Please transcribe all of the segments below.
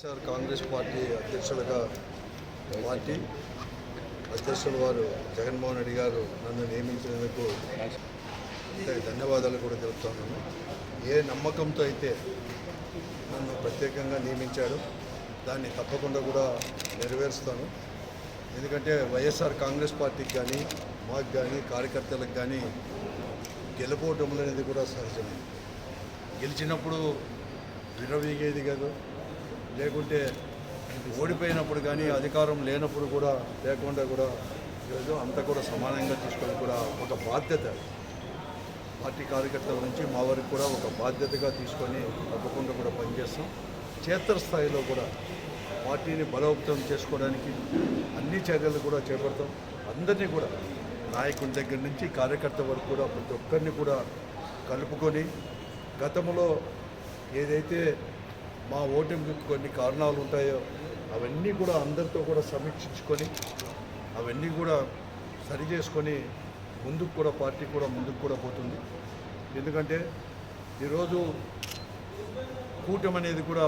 Sir Congress party అధ్యక్షులుగా party అధ్యక్షులు వారు జగన్మోహన్ రెడ్డి గారు నన్ను నియమించినందుకు ధన్యవాదాలు కూడా తెలుపుతున్నాను ఏ నమ్మకంతో అయితే నన్ను ప్రత్యేకంగా నియమించాడు దాన్ని తప్పకుండా కూడా నెరవేరుస్తాను. ఎందుకంటే వైఎస్ఆర్ కాంగ్రెస్ పార్టీకి కానీ మాకు కానీ కార్యకర్తలకు కానీ గెలుపోవటం అనేది కూడా సహజమే. గెలిచినప్పుడు విరవీగేది కాదు లేకుంటే ఓడిపోయినప్పుడు కానీ అధికారం లేనప్పుడు కూడా లేకుండా కూడా ఈరోజు అంతా కూడా సమానంగా తీసుకొని కూడా ఒక బాధ్యత. పార్టీ కార్యకర్తల నుంచి మా వరకు కూడా ఒక బాధ్యతగా తీసుకొని తప్పకుండా కూడా పనిచేస్తాం. క్షేత్రస్థాయిలో కూడా పార్టీని బలోపేతం చేసుకోవడానికి అన్ని చర్యలు కూడా చేపడతాం. అందరినీ కూడా నాయకుల దగ్గర నుంచి కార్యకర్త వరకు కూడా ప్రతి ఒక్కరిని కూడా కలుపుకొని గతంలో ఏదైతే మా ఓటమికి కొన్ని కారణాలు ఉంటాయో అవన్నీ కూడా అందరితో కూడా సమీక్షించుకొని అవన్నీ కూడా సరి చేసుకొని ముందుకు కూడా పార్టీ కూడా ముందుకు కూడా పోతుంది. ఎందుకంటే ఈరోజు కూటమి అనేది కూడా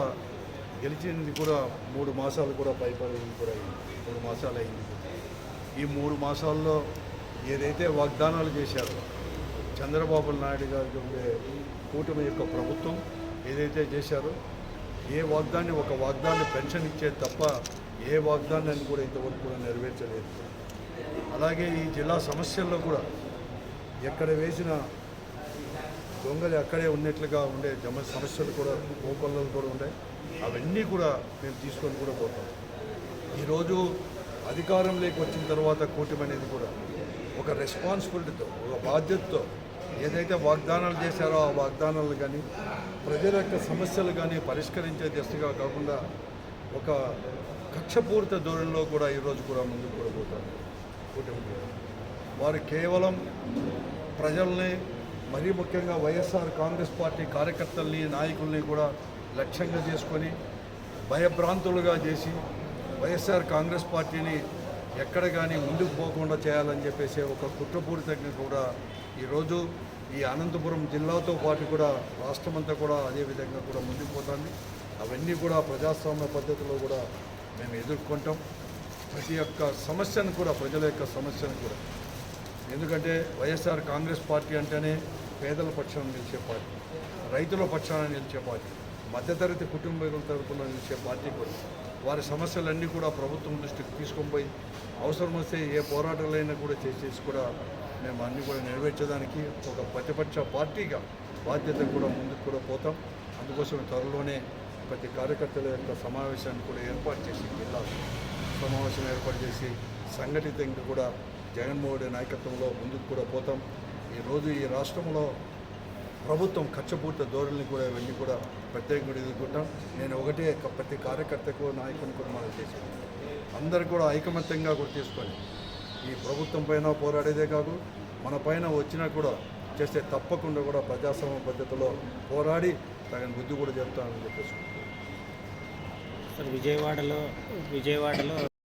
గెలిచింది కూడా మూడు మాసాలు కూడా పైపడింది కూడా అయింది. మూడు మాసాలు అయింది. ఈ మూడు మాసాల్లో ఏదైతే వాగ్దానాలు చేశారో చంద్రబాబు నాయుడు గారికి ఉండే కూటమి యొక్క ప్రభుత్వం ఏదైతే చేశారో ఏ వాగ్దాన్ని ఒక వాగ్దాన్ని పెన్షన్ ఇచ్చేది తప్ప ఏ వాగ్దానాన్ని కూడా ఇంతవరకు కూడా నెరవేర్చలేదు. అలాగే ఈ జిల్లా సమస్యల్లో కూడా ఎక్కడ వేసిన దొంగలు అక్కడే ఉన్నట్లుగా ఉండే జమ సమస్యలు కూడా కోకొల్లలు కూడా ఉన్నాయి అవన్నీ కూడా మేము తీసుకొని కూడా పోతాం. ఈరోజు అధికారంలోకి వచ్చిన తర్వాత కూటమి అనేది కూడా ఒక రెస్పాన్సిబిలిటీతో ఒక బాధ్యతతో ఏదైతే వాగ్దానాలు చేశారో ఆ వాగ్దానాలు కానీ ప్రజల యొక్క సమస్యలు కానీ పరిష్కరించే దిశగా కాకుండా ఒక కక్షపూరిత ధోరణిలో కూడా ఈరోజు కూడా ముందుకు కూడా పోతారు. కూటమి వారు కేవలం ప్రజల్ని మరీ ముఖ్యంగా వైఎస్ఆర్ కాంగ్రెస్ పార్టీ కార్యకర్తల్ని నాయకుల్ని కూడా లక్ష్యంగా చేసుకొని భయభ్రాంతులుగా చేసి వైఎస్ఆర్ కాంగ్రెస్ పార్టీని ఎక్కడ కానీ ముందుకు పోకుండా చేయాలని చెప్పేసి ఒక కుట్రపూరితంగా కూడా ఈరోజు ఈ అనంతపురం జిల్లాతో పాటు కూడా రాష్ట్రమంతా కూడా అదే విధంగా కూడా ముందుకు పోతుంది అవన్నీ కూడా ప్రజాస్వామ్య పద్ధతిలో కూడా మేము ఎదుర్కొంటాం. ప్రతి ఒక్క సమస్యను కూడా ప్రజల యొక్క సమస్యను కూడా. ఎందుకంటే వైఎస్ఆర్ కాంగ్రెస్ పార్టీ అంటేనే పేదల పక్షాన నిలిచే పార్టీ రైతుల పక్షాన నిలిచే పార్టీ మధ్యతరగతి కుటుంబీకుల తరపున నిలిచే పార్టీ కూడా. వారి సమస్యలన్నీ కూడా ప్రభుత్వం దృష్టికి తీసుకొని పోయి అవసరం వస్తే ఏ పోరాటాలైనా కూడా చేసేసి కూడా మేము అన్నీ కూడా నెరవేర్చడానికి ఒక ప్రతిపక్ష పార్టీగా బాధ్యత కూడా ముందుకు కూడా పోతాం. అందుకోసం త్వరలోనే ప్రతి కార్యకర్తల యొక్క సమావేశాన్ని కూడా ఏర్పాటు చేసి జిల్లా సమావేశం ఏర్పాటు చేసి సంఘటితంగా కూడా జగన్మోహన్ రెడ్డి నాయకత్వంలో ముందుకు కూడా పోతాం. ఈరోజు ఈ రాష్ట్రంలో ప్రభుత్వం ఖర్చుపూర్త ధోరణిని కూడా ఇవన్నీ కూడా ప్రత్యేకంగా ఎదుర్కొంటాం. నేను ఒకటే ప్రతి కార్యకర్తకు నాయకుని కూడా మనం చేసేది అందరు కూడా ఐకమత్యంగా కూడా తీసుకొని ఈ ప్రభుత్వం పైన పోరాడేదే కాదు మన పైన వచ్చినా కూడా చేస్తే తప్పకుండా కూడా ప్రజాస్వామ్య పద్ధతిలో పోరాడి తగిన బుద్ధి కూడా చెప్తానని చెప్పేసి. విజయవాడలో విజయవాడలో